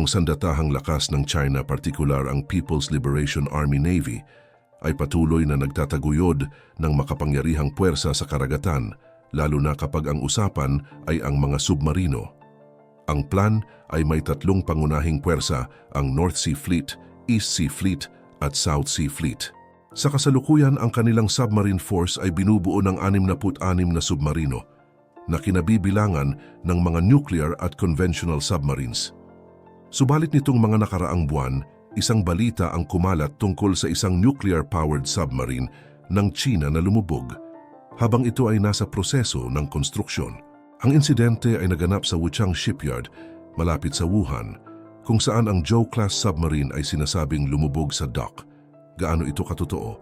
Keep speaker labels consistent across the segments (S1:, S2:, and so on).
S1: Ang sandatahang lakas ng China, partikular ang People's Liberation Army Navy, ay patuloy na nagtataguyod ng makapangyarihang puwersa sa karagatan, lalo na kapag ang usapan ay ang mga submarino. Ang plan ay may tatlong pangunahing puwersa, ang North Sea Fleet, East Sea Fleet at South Sea Fleet. Sa kasalukuyan, ang kanilang submarine force ay binubuo ng 66 na submarino na kinabibilangan ng mga nuclear at conventional submarines. Subalit nitong mga nakaraang buwan, isang balita ang kumalat tungkol sa isang nuclear-powered submarine ng China na lumubog habang ito ay nasa proseso ng konstruksyon. Ang insidente ay naganap sa Wuchang Shipyard malapit sa Wuhan kung saan ang Zhou-class submarine ay sinasabing lumubog sa dock. Gaano ito katotoo?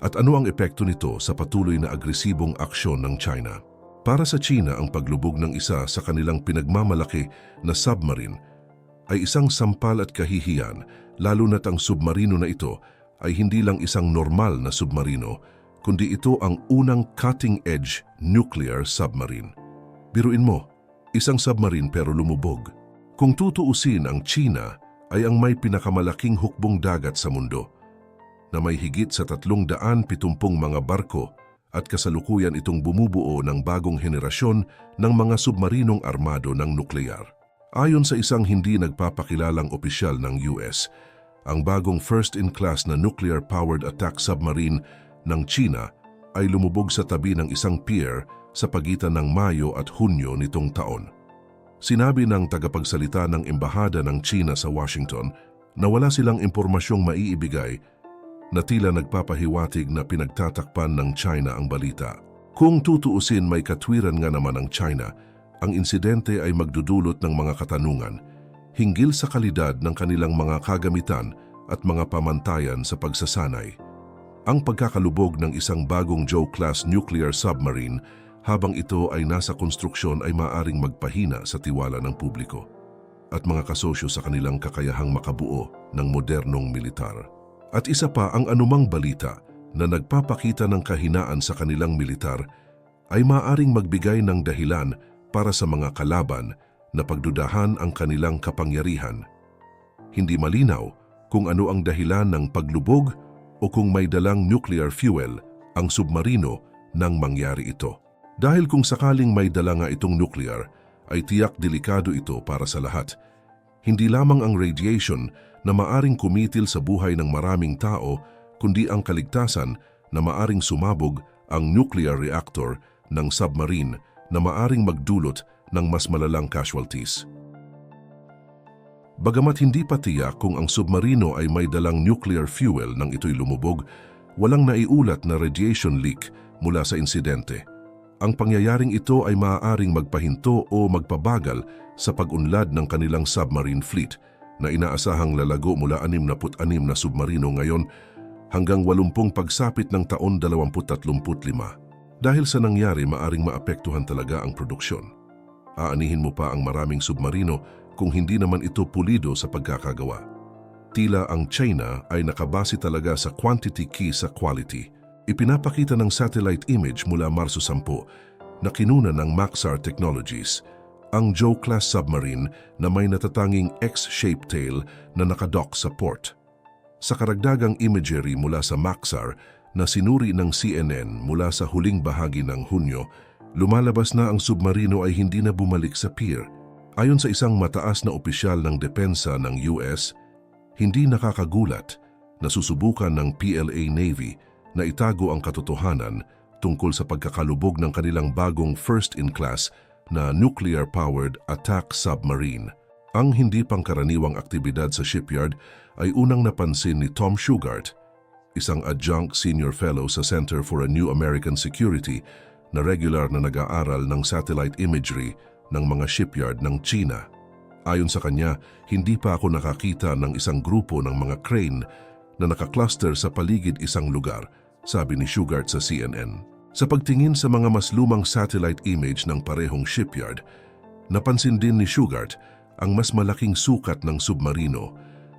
S1: At ano ang epekto nito sa patuloy na agresibong aksyon ng China? Para sa China, ang paglubog ng isa sa kanilang pinagmamalaki na submarine ay isang sampal at kahihiyan lalo na't ang submarino na ito ay hindi lang isang normal na submarino, kundi ito ang unang cutting-edge nuclear submarine. Biruin mo, isang submarine pero lumubog. Kung tutuusin ang China ay ang may pinakamalaking hukbong dagat sa mundo na may higit sa 370 mga barko at kasalukuyan itong bumubuo ng bagong henerasyon ng mga submarinong armado ng nuklear. Ayon sa isang hindi nagpapakilalang opisyal ng US, ang bagong first-in-class na nuclear-powered attack submarine ng China ay lumubog sa tabi ng isang pier sa pagitan ng Mayo at Hunyo nitong taon. Sinabi ng tagapagsalita ng Embahada ng China sa Washington na wala silang impormasyong maiibigay na tila nagpapahiwatig na pinagtatakpan ng China ang balita. Kung tutuusin may katwiran nga naman ang China, ang insidente ay magdudulot ng mga katanungan hinggil sa kalidad ng kanilang mga kagamitan at mga pamantayan sa pagsasanay. Ang pagkakalubog ng isang bagong Joe-class nuclear submarine habang ito ay nasa konstruksyon ay maaring magpahina sa tiwala ng publiko at mga kasosyo sa kanilang kakayahang makabuo ng modernong militar. At isa pa ang anumang balita na nagpapakita ng kahinaan sa kanilang militar ay maaring magbigay ng dahilan para sa mga kalaban na pagdudahan ang kanilang kapangyarihan. Hindi malinaw kung ano ang dahilan ng paglubog o kung may dalang nuclear fuel ang submarino nang mangyari ito. Dahil kung sakaling may dala nga itong nuclear, ay tiyak delikado ito para sa lahat. Hindi lamang ang radiation na maaring kumitil sa buhay ng maraming tao, kundi ang kaligtasan na maaring sumabog ang nuclear reactor ng submarine na maaring magdulot ng mas malalang casualties. Bagamat hindi pa tiyak kung ang submarino ay may dalang nuclear fuel nang ito'y lumubog, walang naiulat na radiation leak mula sa insidente. Ang pangyayaring ito ay maaaring magpahinto o magpabagal sa pag-unlad ng kanilang submarine fleet na inaasahang lalago mula 66 na submarino ngayon hanggang 80 pagsapit ng taon 2035. Dahil sa nangyari, maaring maapektuhan talaga ang produksyon. Aanihin mo pa ang maraming submarino kung hindi naman ito pulido sa pagkakagawa. Tila ang China ay nakabase talaga sa quantity key sa quality – Ipinapakita ng satellite image mula Marso 10 na kinuna ng Maxar Technologies ang Joe-class submarine na may natatanging X-shaped tail na nakadock sa port. Sa karagdagang imagery mula sa Maxar na sinuri ng CNN mula sa huling bahagi ng Hunyo, lumalabas na ang submarino ay hindi na bumalik sa pier. Ayon sa isang mataas na opisyal ng depensa ng US, hindi nakakagulat na susubukan ng PLA Navy na itago ang katotohanan tungkol sa pagkakalubog ng kanilang bagong first-in-class na nuclear-powered attack submarine. Ang hindi pangkaraniwang aktibidad sa shipyard ay unang napansin ni Tom Shugart, isang adjunct senior fellow sa Center for a New American Security na regular na nag-aaral ng satellite imagery ng mga shipyard ng China. Ayon sa kanya, hindi pa ako nakakita ng isang grupo ng mga crane na nakakluster sa paligid isang lugar sabi ni Shugart sa CNN. Sa pagtingin sa mga mas lumang satellite image ng parehong shipyard, napansin din ni Shugart ang mas malaking sukat ng submarino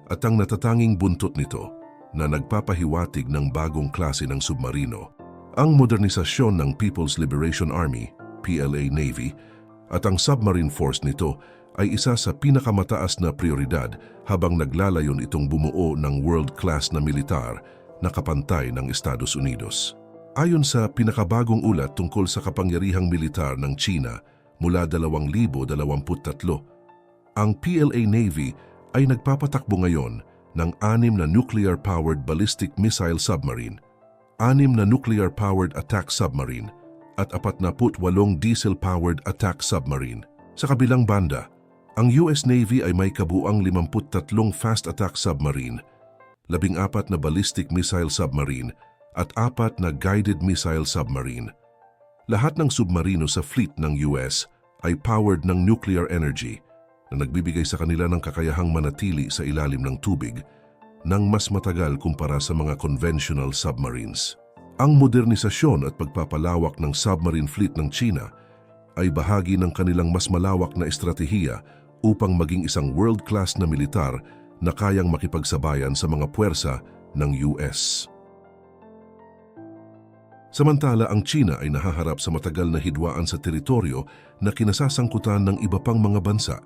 S1: at ang natatanging buntot nito na nagpapahiwatig ng bagong klase ng submarino. Ang modernisasyon ng People's Liberation Army, PLA Navy, at ang submarine force nito ay isa sa pinakamataas na prioridad habang naglalayon itong bumuo ng world-class na militar na kapantay ng Estados Unidos. Ayon sa pinakabagong ulat tungkol sa kapangyarihang militar ng China mula 2023, ang PLA Navy ay nagpapatakbo ngayon ng anim na nuclear-powered ballistic missile submarine, anim na nuclear-powered attack submarine, at 48 diesel-powered attack submarine. Sa kabilang banda, ang US Navy ay may kabuang 53 fast attack submarine, 14 na ballistic missile submarine, at apat na guided missile submarine. Lahat ng submarino sa fleet ng US ay powered ng nuclear energy na nagbibigay sa kanila ng kakayahang manatili sa ilalim ng tubig nang mas matagal kumpara sa mga conventional submarines. Ang modernisasyon at pagpapalawak ng submarine fleet ng China ay bahagi ng kanilang mas malawak na estratehiya upang maging isang world-class na militar na kayang makipagsabayan sa mga puwersa ng US. Samantala, ang China ay nahaharap sa matagal na hidwaan sa teritoryo na kinasasangkutan ng iba pang mga bansa.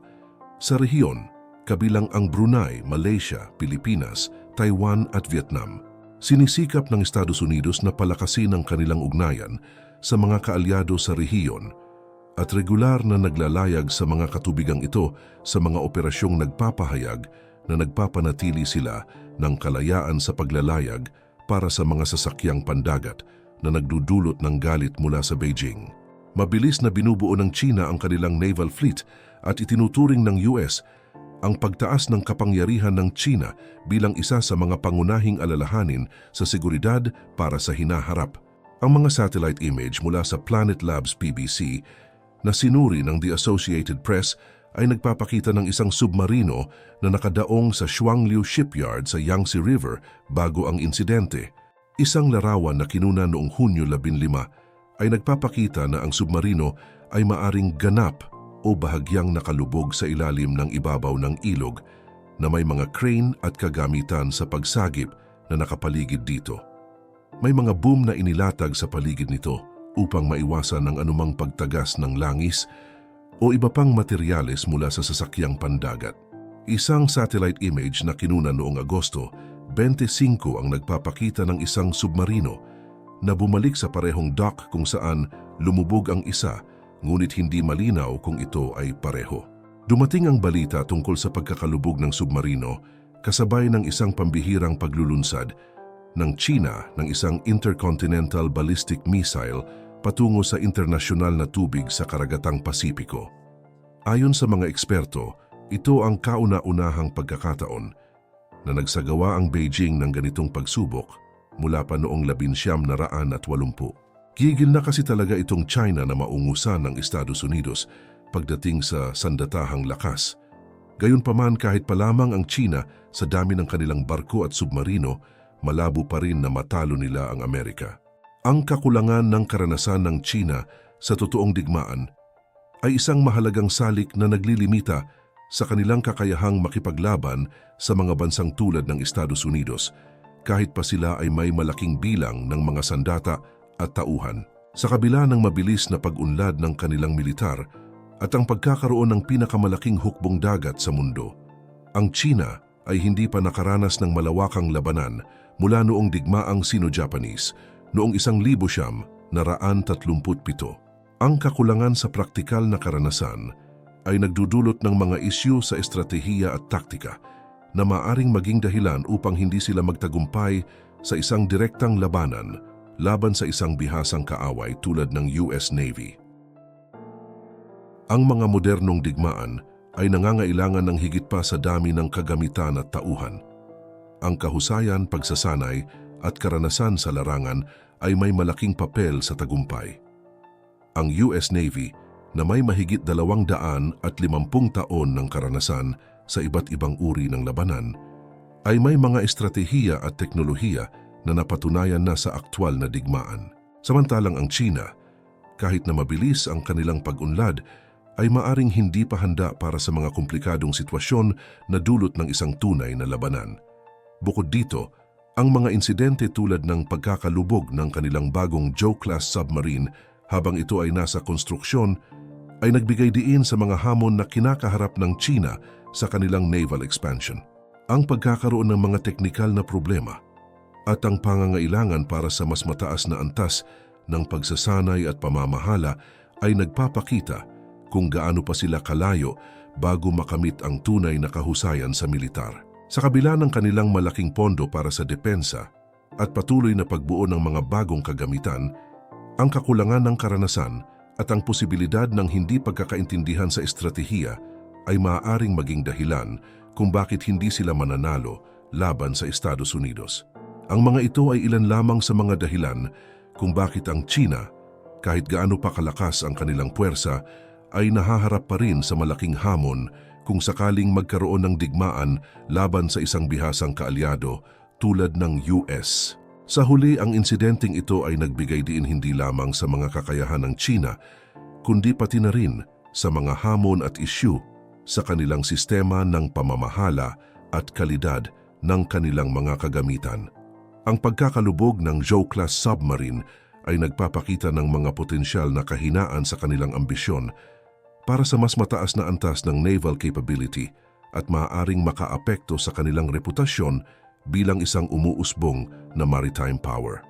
S1: Sa rehiyon, kabilang ang Brunei, Malaysia, Pilipinas, Taiwan at Vietnam. Sinisikap ng Estados Unidos na palakasin ang kanilang ugnayan sa mga kaalyado sa rehiyon at regular na naglalayag sa mga katubigang ito sa mga operasyong nagpapahayag na nagpapanatili sila ng kalayaan sa paglalayag para sa mga sasakyang pandagat na nagdudulot ng galit mula sa Beijing. Mabilis na binubuo ng China ang kanilang naval fleet at itinuturing ng US ang pagtaas ng kapangyarihan ng China bilang isa sa mga pangunahing alalahanin sa seguridad para sa hinaharap. Ang mga satellite image mula sa Planet Labs PBC na sinuri ng The Associated Press ay nagpapakita ng isang submarino na nakadaong sa Shuangliu Shipyard sa Yangtze River bago ang insidente. Isang larawan na kinuna noong Hunyo 15 ay nagpapakita na ang submarino ay maaring ganap o bahagyang nakalubog sa ilalim ng ibabaw ng ilog na may mga crane at kagamitan sa pagsagip na nakapaligid dito. May mga boom na inilatag sa paligid nito upang maiwasan ang anumang pagtagas ng langis o iba pang materyales mula sa sasakyang pandagat. Isang satellite image na kinuna noong Agosto, 25 ang nagpapakita ng isang submarino na bumalik sa parehong dock kung saan lumubog ang isa ngunit hindi malinaw kung ito ay pareho. Dumating ang balita tungkol sa pagkakalubog ng submarino kasabay ng isang pambihirang paglulunsad ng China ng isang intercontinental ballistic missile patungo sa internasyonal na tubig sa karagatang Pasipiko. Ayon sa mga eksperto, ito ang kauna-unahang pagkakataon na nagsagawa ang Beijing ng ganitong pagsubok mula pa noong 1980. Tigil na kasi talaga itong China na maungusan ng Estados Unidos pagdating sa sandatahang lakas. Gayunpaman kahit pa lamang ang China sa dami ng kanilang barko at submarino, malabo pa rin na matalo nila ang Amerika. Ang kakulangan ng karanasan ng China sa totoong digmaan ay isang mahalagang salik na naglilimita sa kanilang kakayahang makipaglaban sa mga bansang tulad ng Estados Unidos kahit pa sila ay may malaking bilang ng mga sandata at tauhan sa kabila ng mabilis na pag-unlad ng kanilang militar at ang pagkakaroon ng pinakamalaking hukbong dagat sa mundo. Ang China ay hindi pa nakaranas ng malawakang labanan mula noong digmaang Sino-Japanese noong isang libo siyam na raan tatlumput pito. Ang kakulangan sa praktikal na karanasan ay nagdudulot ng mga isyu sa estratehiya at taktika na maaring maging dahilan upang hindi sila magtagumpay sa isang direktang labanan laban sa isang bihasang kaaway tulad ng US Navy. Ang mga modernong digmaan ay nangangailangan ng higit pa sa dami ng kagamitan at tauhan. Ang kahusayan, pagsasanay at karanasan sa larangan ay may malaking papel sa tagumpay. Ang US Navy na may mahigit dalawang daan at limampung taon ng karanasan sa iba't ibang uri ng labanan, ay may mga estratehiya at teknolohiya na napatunayan na sa aktwal na digmaan. Samantalang ang China, kahit na mabilis ang kanilang pag-unlad, ay maaring hindi pa handa para sa mga komplikadong sitwasyon na dulot ng isang tunay na labanan. Bukod dito, ang mga insidente tulad ng pagkakalubog ng kanilang bagong Joe-class submarine habang ito ay nasa konstruksyon ay nagbigay diin sa mga hamon na kinakaharap ng China sa kanilang naval expansion. Ang pagkakaroon ng mga teknikal na problema at ang pangangailangan para sa mas mataas na antas ng pagsasanay at pamamahala ay nagpapakita kung gaano pa sila kalayo bago makamit ang tunay na kahusayan sa militar. Sa kabila ng kanilang malaking pondo para sa depensa at patuloy na pagbuo ng mga bagong kagamitan, ang kakulangan ng karanasan at ang posibilidad ng hindi pagkakaintindihan sa estratehiya ay maaaring maging dahilan kung bakit hindi sila mananalo laban sa Estados Unidos. Ang mga ito ay ilan lamang sa mga dahilan kung bakit ang China, kahit gaano pa kalakas ang kanilang puwersa, ay nahaharap pa rin sa malaking hamon kung sakaling magkaroon ng digmaan laban sa isang bihasang kaalyado tulad ng US. Sa huli, ang insidenteng ito ay nagbigay diin hindi lamang sa mga kakayahan ng China, kundi pati na rin sa mga hamon at isyu sa kanilang sistema ng pamamahala at kalidad ng kanilang mga kagamitan. Ang pagkakalubog ng Zhou-class submarine ay nagpapakita ng mga potensyal na kahinaan sa kanilang ambisyon para sa mas mataas na antas ng naval capability at maaaring makaapekto sa kanilang reputasyon bilang isang umuusbong na maritime power.